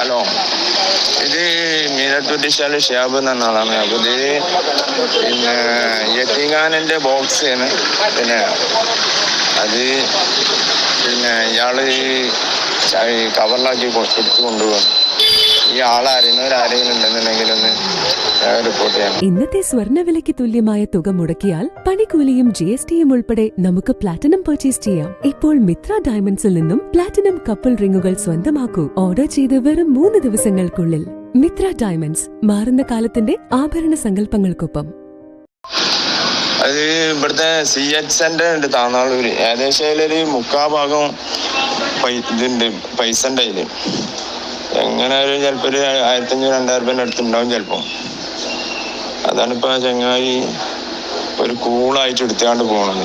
Hello ഇത് മീനത്തുട്ടിശാൽ ഷിയാബ് എന്ന് ആളാണ് അപ്പൊ ഇത് പിന്നെ യത്തീഖാനന്റെ ബോക്സ് ആണ് പിന്നെ അത് പിന്നെ ഈ കവറിലാക്കി കൊടുത്തു കൊണ്ടുപോകും ഈ ആളറിയുന്നവരാരെങ്കിലും ചെയ്യണം ഇന്നത്തെ സ്വർണവിലയ്ക്ക് തുല്യമായ തുക മുടക്കിയാൽ പണിക്കൂലിയും ജി എസ് ടിയും ഉൾപ്പെടെ നമുക്ക് പ്ലാറ്റിനം പർച്ചേസ് ചെയ്യാം. ഇപ്പോൾ മിത്ര ഡയമണ്ട്സിൽ നിന്നും പ്ലാറ്റിനം കപ്പിൾ റിംഗുകൾ സ്വന്തമാക്കൂ. ഓർഡർ ചെയ്ത് വെറും മൂന്ന് ദിവസങ്ങൾക്കുള്ളിൽ. മിത്ര ഡയമണ്ട്സ് മാറുന്ന കാലത്തിന്റെ ആഭരണ സങ്കല്പങ്ങൾക്കൊപ്പം. അത് ഇവിടുത്തെ സി എച്ച് സെന്റർ ഉണ്ട് താന്നാളൂര്. ഏകദേശം അതിലൊരു മുക്കാ ഭാഗം ഇതുണ്ട് പൈസ ഉണ്ട് അതിൽ എങ്ങനെ ഒരു ചിലപ്പോ ഒരു ആയിരത്തഞ്ഞൂറ് രണ്ടായിരം രൂപേന്റെ അടുത്തുണ്ടാവും ചിലപ്പോ. അതാണ് ഇപ്പൊ ചങ്ങായി ഒരു കൂളായിട്ട് എടുത്തുകൊണ്ട് പോണത്.